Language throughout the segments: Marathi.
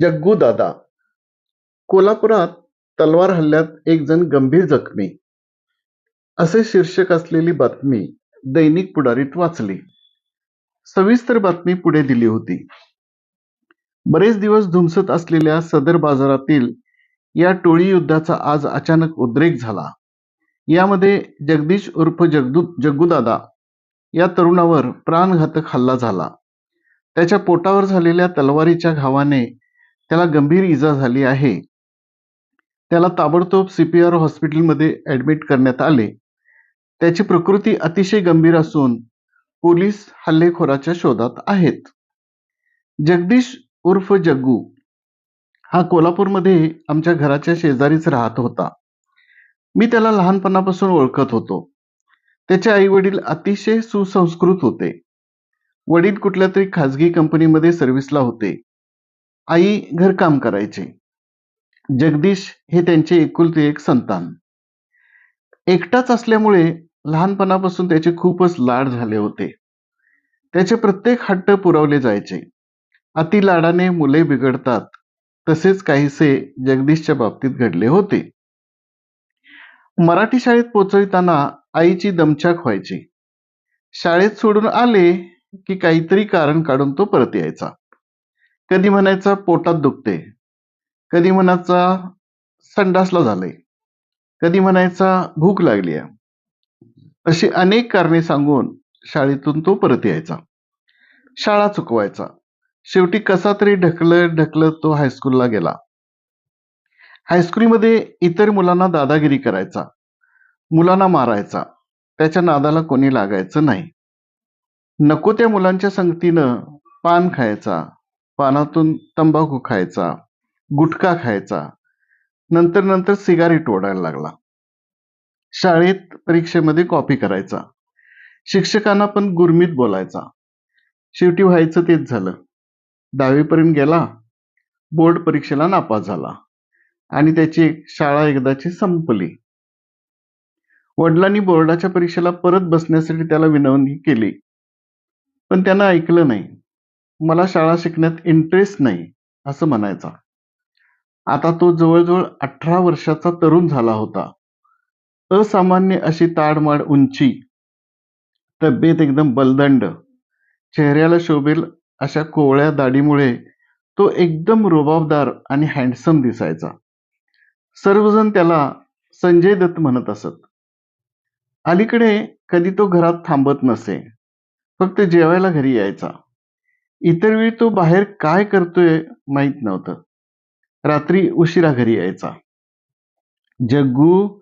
जग्गू दादा कोल्हापुरात तलवार हल्ल्यात एक जण गंभीर जखमी. असे शीर्षक असलेली बातमी दैनिक पुढारीत वाचली. सविस्तर बातमी पुढे दिली होती. बरेच दिवस धुमसत असलेल्या सदर बाजारातील या टोळी युद्धाचा आज अचानक उद्रेक झाला. यामध्ये जगदीश उर्फ जगदू जग्गूदादा या तरुणावर प्राणघातक हल्ला झाला. त्याच्या पोटावर झालेल्या तलवारीच्या घावाने त्याला गंभीर इजा झाली आहे. त्याला ताबडतोब सीपीआर हॉस्पिटलमध्ये ऍडमिट करण्यात आले. त्याची प्रकृती अतिशय गंभीर असून पोलीस हल्लेखोराच्या शोधात आहेत. जगदीश उर्फ जग्गू हा कोल्हापूरमध्ये आमच्या घराच्या शेजारीच राहत होता. मी त्याला लहानपणापासून ओळखत होतो. त्याचे आई वडील अतिशय सुसंस्कृत होते. वडील कुठल्या तरी खाजगी कंपनीमध्ये सर्व्हिसला होते. आई घरकाम करायचे. जगदीश हे त्यांचे एकुलते एक संतान. एकटाच असल्यामुळे लहानपणापासून त्याचे खूपच लाड झाले होते. त्याचे प्रत्येक हट्ट पुरवले जायचे. अति लाडाने मुले बिघडतात तसेच काहीसे जगदीशच्या बाबतीत घडले होते. मराठी शाळेत पोचविताना आईची दमछाक व्हायची. शाळेत सोडून आले की काहीतरी कारण काढून तो परत यायचा. कधी म्हणायचं पोटात दुखते. कधी म्हणायचा संडासला झालंय. कधी म्हणायचा भूक लागली अशी अनेक कारणे सांगून शाळेतून तो परत यायचा. शाळा चुकवायचा. शेवटी कसा तरी ढकलत ढकलत तो हायस्कूलला गेला. हायस्कूलमध्ये इतर मुलांना दादागिरी करायचा. मुलांना मारायचा. त्याच्या नादाला कोणी लागायचं नाही. नको त्या मुलांच्या संगतीनं पान खायचा. पानातून तंबाखू खायचा गुटखा खायचा. नंतर नंतर सिगारेट ओढायला लागला. शाळेत परीक्षेमध्ये कॉपी करायचा. शिक्षकांना पण गुरमीत बोलायचा. शेवटी व्हायचं तेच झालं. दहावीपर्यंत गेला. बोर्ड परीक्षेला नापास झाला. आणि त्याची शाळा एकदाची संपली. वडिलांनी बोर्डाच्या परीक्षेला परत बसण्यासाठी त्याला विनवणी केली. पण त्यांना ऐकलं नाही. मला शाळा शिकण्यात इंटरेस्ट नाही असं म्हणायचा. आता तो जवळजवळ अठरा वर्षाचा तरुण झाला होता. असामान्य अशी ताडमाड उंची तब्येत एकदम बलदंड चेहऱ्याला शोभेल अशा कोवळ्या दाढीमुळे तो एकदम रुबाबदार आणि हँडसम दिसायचा. सर्वजण त्याला संजय दत्त म्हणत असत. अलीकडे कधी तो घरात थांबत नसे फक्त जेवायला घरी यायचा. इतर वेळी तो बाहेर काय करतोय माहीत नव्हतं. रात्री उशिरा घरी यायचा. जग्गू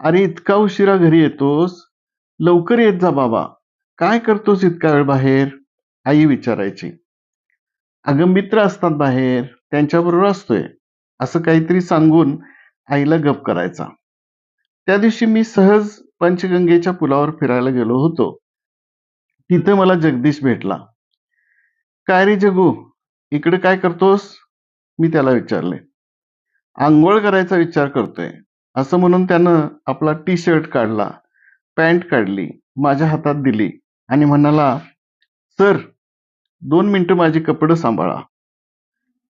अरे इतका उशिरा घरी येतोस? लवकर येत जा बाबा. काय करतोस इतका वेळ बाहेर? आई विचारायची. अगं मित्र असतात बाहेर. त्यांच्याबरोबर असतोय. असं काहीतरी सांगून आईला गप करायचा. त्या दिवशी मी सहज पंचगंगेच्या पुलावर फिरायला गेलो होतो. तिथं मला जगदीश भेटला. काय रे जगू? इकडे काय करतोस? मी त्याला विचारले. आंघोळ करायचा विचार करतोय. असं म्हणून त्यानं आपला टी शर्ट काढला पॅन्ट काढली माझ्या हातात दिली आणि म्हणाला सर दोन मिनटं माझी कपडं सांभाळा.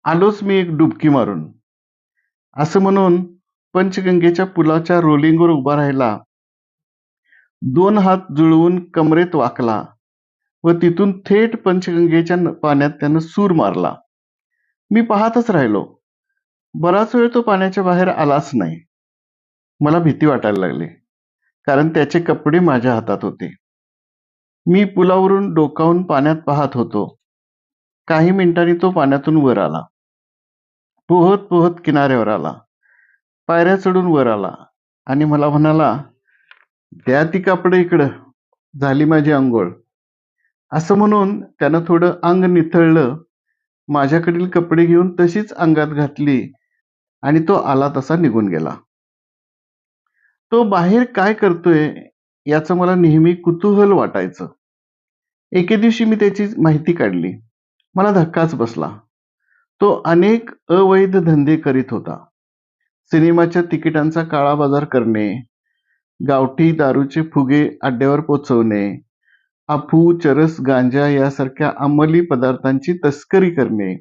आलोच मी एक डुबकी मारून. असं म्हणून पंचगंगेच्या पुलाच्या रोलिंगवर उभा राहिला. दोन हात जुळवून कमरेत वाकला. व तिथून थेट पंचगंगेच्या पाण्यात त्यानं सूर मारला. मी पाहतच राहिलो. बराच वेळ तो पाण्याच्या बाहेर आलाच नाही. मला भीती वाटायला लागली कारण त्याचे कपडे माझ्या हातात होते. मी पुलावरून डोकावून पाण्यात पाहत होतो. काही मिनिटांनी तो पाण्यातून वर आला. पोहत पोहत किनाऱ्यावर आला. पायऱ्या चढून वर आला आणि मला म्हणाला द्या ती कापडं इकडं. झाली माझी आंघोळ. असं म्हणून त्यानं थोडं अंग निथळलं. माझ्याकडील कपडे घेऊन तशीच अंगात घातली आणि तो आला तसा निघून गेला. तो बाहेर काय करतोय याचं मला नेहमी कुतूहल वाटायचं. एके दिवशी मी त्याची माहिती काढली. मला धक्काच बसला. तो अनेक अवैध धंदे करीत होता. सिनेमाच्या तिकिटांचा काळा बाजार करणे गावठी दारूचे फुगे अड्ड्यावर पोचवणे अफू चरस गांजा यासारख्या अंमली पदार्थांची तस्करी करणे.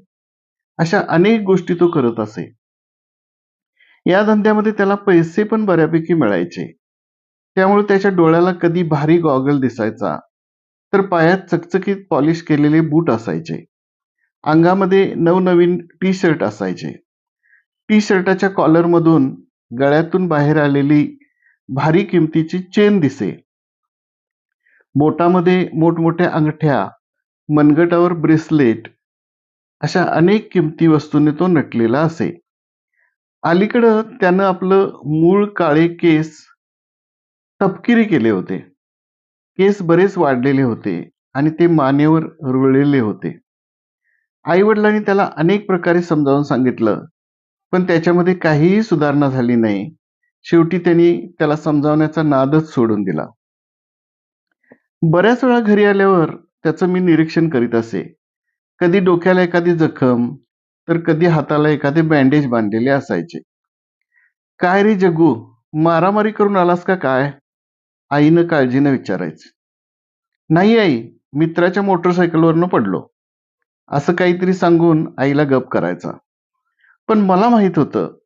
अशा अनेक गोष्टी तो करत असे. या धंद्यामध्ये त्याला पैसे पण बऱ्यापैकी मिळायचे. त्यामुळे त्याच्या डोळ्याला कधी भारी गॉगल दिसायचा. तर पायात चकचकीत पॉलिश केलेले बूट असायचे. अंगामध्ये नवनवीन टी शर्ट असायचे. टी शर्टाच्या कॉलरमधून गळ्यातून बाहेर आलेली भारी किमतीची चेन दिसे. बोटामध्ये मोठमोठ्या अंगठ्या मनगटावर ब्रेसलेट अशा अनेक किमती वस्तूंनी तो नटलेला असे. अलीकडं त्यानं आपलं मूळ काळे केस तपकिरी केले होते. केस बरेच वाढलेले होते आणि ते मानेवर रुळलेले होते. आई वडिलांनी त्याला अनेक प्रकारे समजावून सांगितलं पण त्याच्यामध्ये काहीही सुधारणा झाली नाही. शेवटी त्यांनी त्याला समजावण्याचा नादच सोडून दिला. बऱ्याच वेळा घरी आल्यावर त्याचं मी निरीक्षण करीत असे. कधी डोक्याला एखादी जखम तर कधी हाताला एखादे बँडेज बांधलेले असायचे. काय रे जगू मारामारी करून आलास का काय? आईनं काळजीनं विचारायचे. नाही आई मित्राच्या मोटरसायकलवरनं पडलो. असं काहीतरी सांगून आईला गप करायचा. पण मला माहीत होतं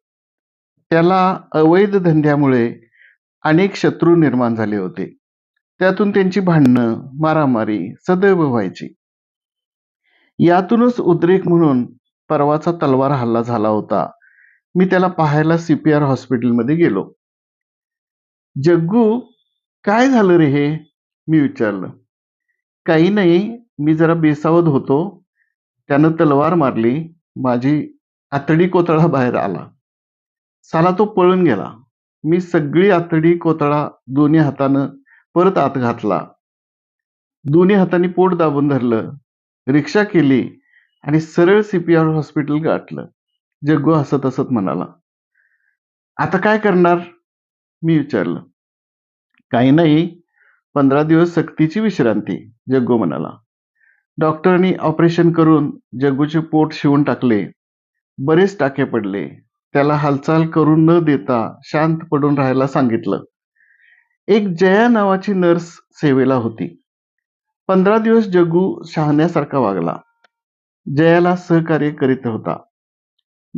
त्याला अवैध धंद्यामुळे अनेक शत्रू निर्माण झाले होते. त्यातून त्यांची भांडणं मारामारी सदैव व्हायची. यातूनच उद्रेक म्हणून परवाचा तलवार हल्ला झाला होता. मी त्याला पाहायला सीपीआर हॉस्पिटलमध्ये गेलो. जग्गू काय झालं रे हे? मी विचारलं. काही नाही मी जरा बेसावध होतो. त्यानं तलवार मारली. माझी आतडी कोतळा बाहेर आला. साला तो पळून गेला. मी सगळी आतडी कोतळा दोन्ही हातानं परत आत घातला. दोन्ही हातांनी पोट दाबून धरलं. रिक्षा केली आणि सरळ सीपीआर हॉस्पिटल गाठलं. जग्गू हसत हसत म्हणाला आता काय करणार? मी विचारलं. काही नाही. पंधरा दिवस सक्तीची विश्रांती जग्गू म्हणाला. डॉक्टरांनी ऑपरेशन करून जग्गूचे पोट शिवून टाकले. बरेच टाके पडले. त्याला हालचाल करून न देता शांत पडून राहायला सांगितलं. एक जया नावाची नर्स सेवेला होती. पंधरा दिवस जग्गू शहाण्यासारखा वागला. जयाला सहकार्य करीत होता.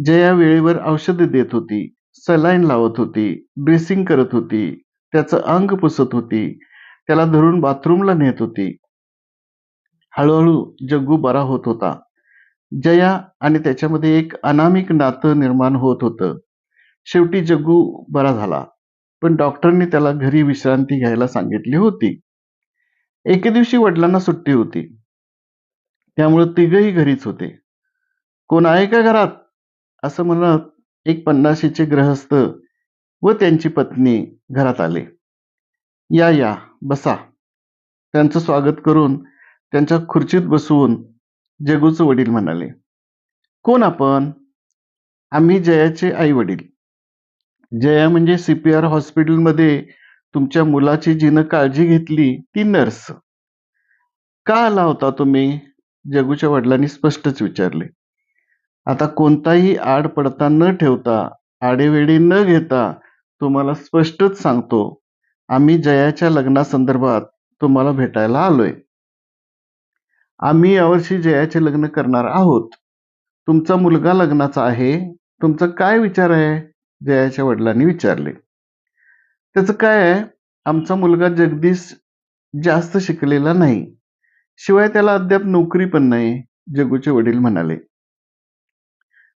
जया वेळेवर औषधे देत होती सलाईन लावत होती ड्रेसिंग करत होती त्याचं अंग पुसत होती त्याला धरून बाथरूमला नेत होती. हळूहळू जग्गू बरा होत होता. जया आणि त्याच्यामध्ये एक अनामिक नातं निर्माण होत होतं. शेवटी जग्गू बरा झाला. पण डॉक्टरनी त्याला घरी विश्रांती घ्यायला सांगितली होती. एके दिवशी वडिलांना सुट्टी होती. त्यामुळे तिघही घरीच होते. कोण आहे का घरात? असं म्हणत एक पन्नाशीचे ग्रहस्थ व त्यांची पत्नी घरात आले. या या बसा. त्यांचं स्वागत करून त्यांच्या खुर्चीत बसवून जगूचे वडील म्हणाले. कोण आपण? आम्ही जयाचे आई वडील जया म्हणजे सीपीआर हॉस्पिटलमध्ये तुमच्या मुलाची जिनं काळजी घेतली ती नर्स. का आला होता तुम्ही? जगूच्या वडिलांनी स्पष्टच विचारले. आता कोणताही आड पडता न ठेवता आडेवेडे न घेता तुम्हाला स्पष्टच सांगतो आम्ही जयाच्या लग्नासंदर्भात तुम्हाला भेटायला आलोय. आम्ही यावर्षी जयाचे लग्न करणार आहोत. तुमचा मुलगा लग्नाचा आहे. तुमचा काय विचार आहे? जयाच्या वडिलांनी विचारले. त्याचं काय आहे? आमचा मुलगा जगदीश जास्त शिकलेला नाही. शिवाय त्याला अद्याप नोकरी पण नाही जगूचे वडील म्हणाले.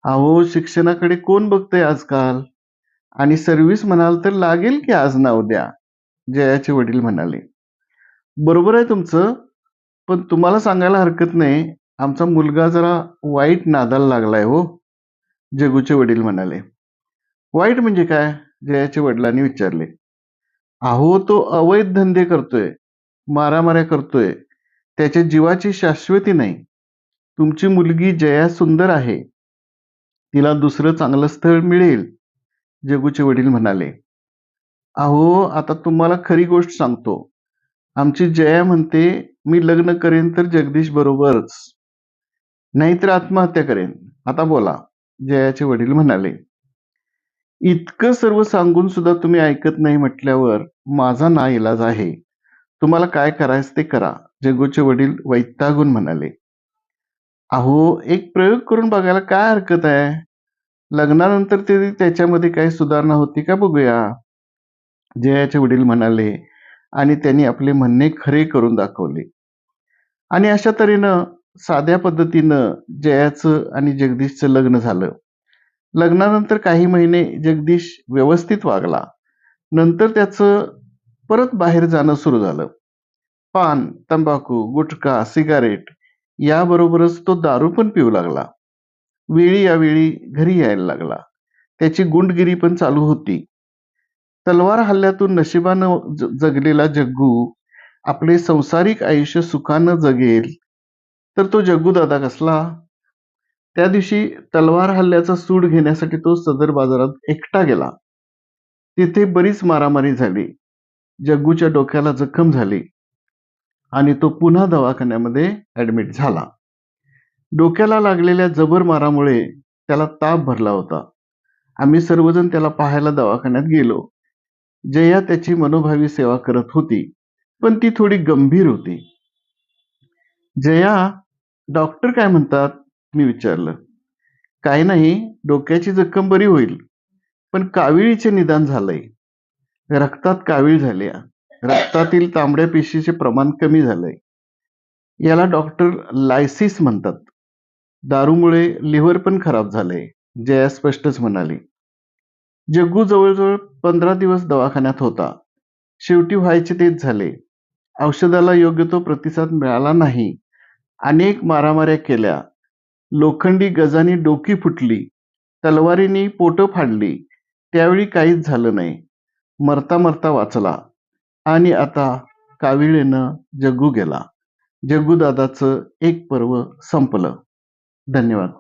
अहो शिक्षणाकडे कोण बघतंय आजकाल? आणि सर्व्हिस म्हणाल तर लागेल की आज नाव द्या? जयाचे वडील म्हणाले. बरोबर आहे तुमचं पण तुम्हाला सांगायला हरकत नाही आमचा मुलगा जरा वाईट नादाला लागलाय हो जगूचे वडील म्हणाले. वाईट म्हणजे काय? जयाच्या वडिलांनी विचारले. अहो तो अवैध धंदे करतोय मारामाऱ्या करतोय त्याच्या जीवाची शाश्वती नाही. तुमची मुलगी जया सुंदर आहे. तिला दुसरं चांगलं स्थळ मिळेल जगूचे वडील म्हणाले. अहो आता तुम्हाला खरी गोष्ट सांगतो. आमची जया म्हणते मी लग्न करेन तर जगदीश बरोबरच. नाहीतर आत्महत्या करेन. आता बोला जयाचे वडील म्हणाले. इतकं सर्व सांगून सुद्धा तुम्ही ऐकत नाही म्हटल्यावर माझा ना इलाज आहे. तुम्हाला काय करायचं ते करा. जगूचे वडील वैतागून म्हणाले. अहो एक प्रयोग करून बघायला काय हरकत आहे? लग्नानंतर ते त्याच्यामध्ये काही सुधारणा होती का बघूया. जयाचे वडील म्हणाले आणि त्यांनी आपले म्हणणे खरे करून दाखवले. आणि अशा तऱ्हेनं साध्या पद्धतीनं जयाचं आणि जगदीशचं लग्न झालं. लग्नानंतर काही महिने जगदीश व्यवस्थित वागला. नंतर त्याचं परत बाहेर जाणं सुरू झालं. पान तंबाखू गुटखा सिगारेट याबरोबरच तो दारू पण पिऊ लागला. वेळी यावेळी घरी यायला लागला. त्याची गुंडगिरी पण चालू होती. तलवार हल्ल्यातून नशिबानं जगलेला जग्गू आपले संसारिक आयुष्य सुखानं जगेल. तर तो जग्गू दादा कसला? त्या दिवशी तलवार हल्ल्याचा सूड घेण्यासाठी तो सदर बाजारात एकटा गेला. तिथे बरीच मारामारी झाली. जग्गूच्या डोक्याला जखम झाली आणि तो पुन्हा दवाखान्यामध्ये ऍडमिट झाला. डोक्याला लागलेल्या जबर मारामुळे त्याला ताप भरला होता. आम्ही सर्वजण त्याला पाहायला दवाखान्यात गेलो. जया त्याची मनोभावी सेवा करत होती पण ती थोडी गंभीर होती. जया डॉक्टर काय म्हणतात? मी विचारलं. काही नाही डोक्याची जखम बरी होईल पण काविळीचे निदान झालंय. रक्तात कावीळ झाल्या रक्तातील तांबड्या पेशीचे प्रमाण कमी झालंय. याला डॉक्टर लायसिस म्हणतात. दारूमुळे लिव्हर पण खराब झालंय जया स्पष्टच म्हणाली. जग्गू जवळजवळ पंधरा दिवस दवाखान्यात होता. शेवटी व्हायचे तेच झाले. औषधाला योग्य तो प्रतिसाद मिळाला नाही. अनेक मारामाऱ्या केल्या. लोखंडी गजानी डोकी फुटली तलवारीने पोटं फाडली त्यावेळी काहीच झालं नाही. मरता मरता वाचला आणि आता काविळेनं जग्गू गेला. जग्गूदादाचं एक पर्व संपलं. धन्यवाद.